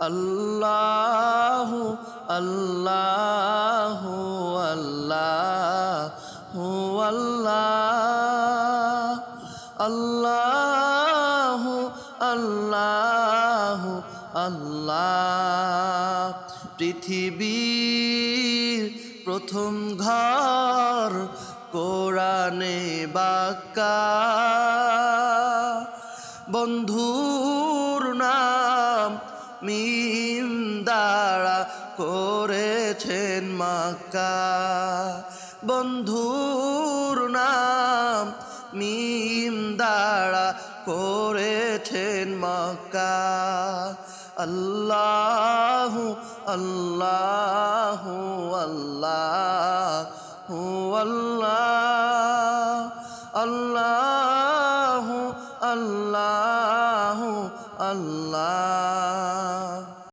আল্লাহ আল্লাহ আল্লাহ আল্লাহ। আল্লাহ আল্লাহ আল্লাহ। পৃথিবীর প্রথম ঘর কোরআনে বাক্কা। বন্ধুর নাম মিম করেছেন মাক্কা। বন্ধুর নাম মিম করেছেন মক্কা। আল্লাহ আল্লাহ আল্লাহ আল্লাহ আল্লাহ। আল্লাহ।